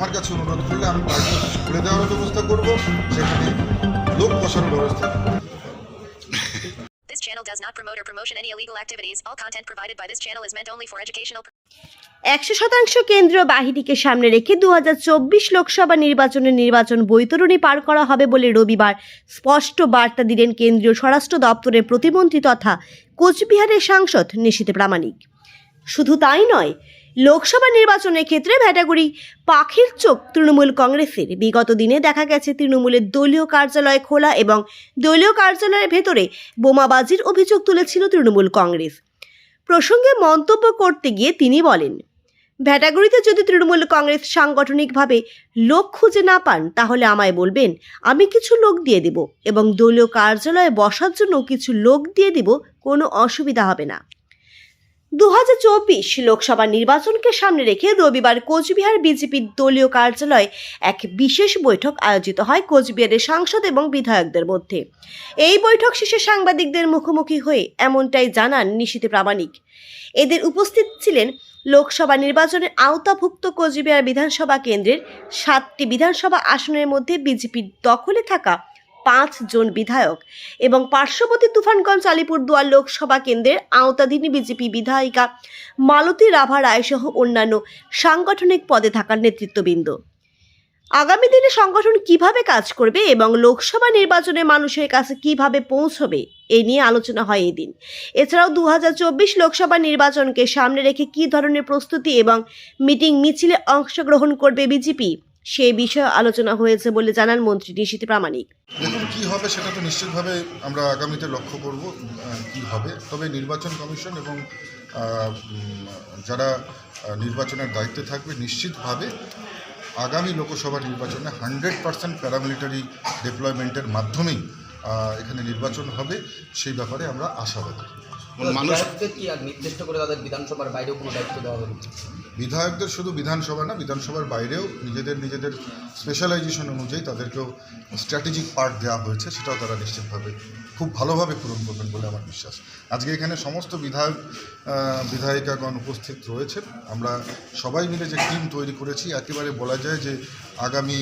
আমার কাছে অনুরোধ করলে আমি অফিস খুলে দেওয়ার ব্যবস্থা করব সেখানে লোক বসানোর ব্যবস্থা This channel does not promote or promotion any illegal activities. All content provided by this channel is meant only for educational একশো শতাংশ কেন্দ্রীয় বাহিনীকে সামনে রেখে দু হাজার চব্বিশ লোকসভা নির্বাচনের নির্বাচন বৈতরণী পার করা হবে বলে রবিবার স্পষ্ট বার্তা দিলেন কেন্দ্রীয় স্বরাষ্ট্র দপ্তরের প্রতিমন্ত্রী তথা কোচবিহারের সাংসদ নিশীত প্রামাণিক শুধু তাই নয় লোকসভা নির্বাচনের ক্ষেত্রে ভ্যাটাগুড়ি পাখির চোখ তৃণমূল কংগ্রেসের। বিগত দিনে দেখা গেছে তৃণমূলের দলীয় কার্যালয় খোলা এবং দলীয় কার্যালয়ের ভেতরে বোমাবাজির অভিযোগ তুলেছিল তৃণমূল কংগ্রেস। প্রসঙ্গে মন্তব্য করতে গিয়ে তিনি বলেন, ভ্যাটাগুড়িতে যদি তৃণমূল কংগ্রেস সাংগঠনিকভাবে লোক খুঁজে না পান, তাহলে আমায় বলবেন, আমি কিছু লোক দিয়ে দেব এবং দলীয় কার্যালয়ে বসার জন্য কিছু লোক দিয়ে দিব, কোনো অসুবিধা হবে না। দু হাজার চব্বিশ লোকসভা নির্বাচনকে সামনে রেখে রবিবার কোচবিহার বিজেপির দলীয় কার্যালয়ে এক বিশেষ বৈঠক আয়োজিত হয় কোচবিহারের সাংসদ এবং বিধায়কদের মধ্যে। এই বৈঠক শেষে সাংবাদিকদের মুখোমুখি হয়ে এমনটাই জানান নিশীতে প্রামাণিক। এদের উপস্থিত ছিলেন লোকসভা নির্বাচনের আওতাভুক্ত কোচবিহার বিধানসভা কেন্দ্রের সাতটি বিধানসভা আসনের মধ্যে বিজেপির দখলে থাকা পাঁচ জন বিধায়ক এবং পার্শ্ববর্তী তুফানগঞ্জ, আলিপুরদুয়ার লোকসভা কেন্দ্রের আওতাধীন বিজেপি বিধায়িকা মালতী রাভা রায় সহ অন্যান্য সাংগঠনিক পদে থাকার নেতৃত্ববৃন্দ। আগামী দিনে সংগঠন কীভাবে কাজ করবে এবং লোকসভা নির্বাচনে মানুষের কাছে কীভাবে পৌঁছবে এই নিয়ে আলোচনা হয় এদিন। এছাড়াও দু হাজার চব্বিশ লোকসভা নির্বাচনকে সামনে রেখে কী ধরনের প্রস্তুতি এবং মিটিং মিছিলে অংশগ্রহণ করবে বিজেপি? সে বিষয়ে আলোচনা হয়েছে বলে জানান মন্ত্রী নিশীত প্রামাণিক। দেখুন কী হবে সেটা তো নিশ্চিতভাবে আমরা আগামীতে লক্ষ্য করব কি হবে। তবে নির্বাচন কমিশন এবং যারা নির্বাচনের দায়িত্বে থাকবে নিশ্চিতভাবে আগামী লোকসভা নির্বাচনে হান্ড্রেড পার্সেন্ট প্যারামিলিটারি ডেপ্লয়মেন্টের মাধ্যমেই এখানে নির্বাচন হবে সেই ব্যাপারে আমরা আশাবাদী। মানুষ কি আর নির্দিষ্ট করে তাদের বিধানসভার বাইরেও কোনো দায়িত্ব দেওয়া হবে? বিধায়কদের শুধু বিধানসভা না, বিধানসভার বাইরেও নিজেদের নিজেদের স্পেশালাইজেশন অনুযায়ী তাদেরকেও স্ট্র্যাটেজিক পার্ট দেওয়া হয়েছে, সেটাও তারা নিশ্চিতভাবে খুব ভালোভাবে পূরণ করবেন বলে আমার বিশ্বাস। আজকে এখানে সমস্ত বিধায়ক বিধায়িকাগণ উপস্থিত রয়েছেন আমরা সবাই মিলে যে টিম তৈরি করেছি, একেবারে বলা যায় যে আগামী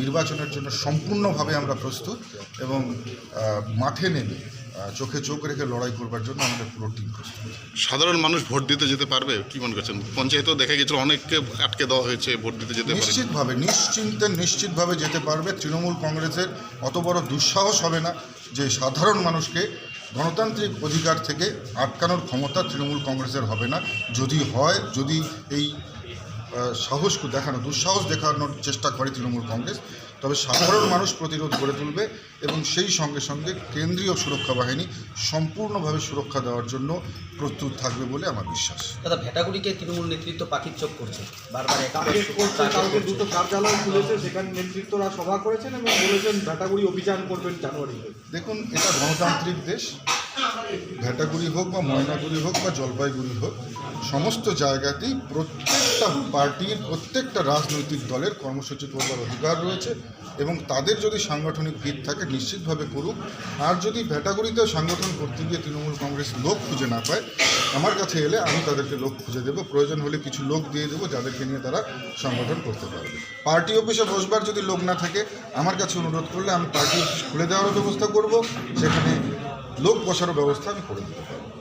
নির্বাচনের জন্য সম্পূর্ণভাবে আমরা প্রস্তুত এবং মাঠে নেমে চোখে চোখ রেখে লড়াই করবার জন্য আমাদের পুরো টিম প্রস্তুত সাধারণ মানুষ ভোট দিতে যেতে পারবে? কি মনে করছেন? পঞ্চায়েতেও দেখা গেছিল অনেককে আটকে দেওয়া হয়েছে ভোট দিতে যেতে নিশ্চিতভাবে নিশ্চিন্তে নিশ্চিতভাবে যেতে পারবে তৃণমূল কংগ্রেসের। অত বড় দুঃসাহস হবে না যে সাধারণ মানুষকে গণতান্ত্রিক অধিকার থেকে আটকানোর ক্ষমতা তৃণমূল কংগ্রেসের হবে না। যদি হয় যদি এই আহ, সাহসকে দেখানো দুঃসাহস দেখানোর চেষ্টা করে তৃণমূল কংগ্রেস তবে সাধারণ মানুষ প্রতিরোধ গড়ে তুলবে এবং সেই সঙ্গে সঙ্গে কেন্দ্রীয় সুরক্ষা বাহিনী সম্পূর্ণভাবে সুরক্ষা দেওয়ার জন্য প্রস্তুত থাকবে বলে আমার বিশ্বাস। দাদা ভেটাগুড়িকে তৃণমূল নেতৃত্ব পাখির চোখ করছে। বারবার কালকে দুটো কার্যালয় খুলেছে সেখানে নেতৃত্বরা সভা করেছেন এবং বলেছেন ভেটাগুড়ি অভিযান করবেন জানুয়ারি দেখুন এটা গণতান্ত্রিক দেশ ভেটাগুড়ি হোক বা ময়নাগুড়ি হোক বা জলপাইগুড়ি হোক, সমস্ত জায়গাতেই প্রত্যেকটা পার্টির, প্রত্যেকটা রাজনৈতিক দলের কর্মসূচি করবার অধিকার রয়েছে এবং তাদের যদি সাংগঠনিক ভিত থাকে, নিশ্চিতভাবে করুক। আর যদি ভেটাগুড়িতেও সাংগঠন করতে গিয়ে তৃণমূল কংগ্রেস লোক খুঁজে না পায়, আমার কাছে এলে আমি তাদেরকে লোক খুঁজে দেবো। প্রয়োজন হলে কিছু লোক দিয়ে দেবো, যাদেরকে নিয়ে তারা সংগঠন করতে পারবে। পার্টি অফিসে বসবার যদি লোক না থাকে, আমার কাছে অনুরোধ করলে আমি পার্টি অফিস খুলে দেওয়ার ব্যবস্থা করব। সেখানে লোক বসার ব্যবস্থা আমি করে দিতে পারব।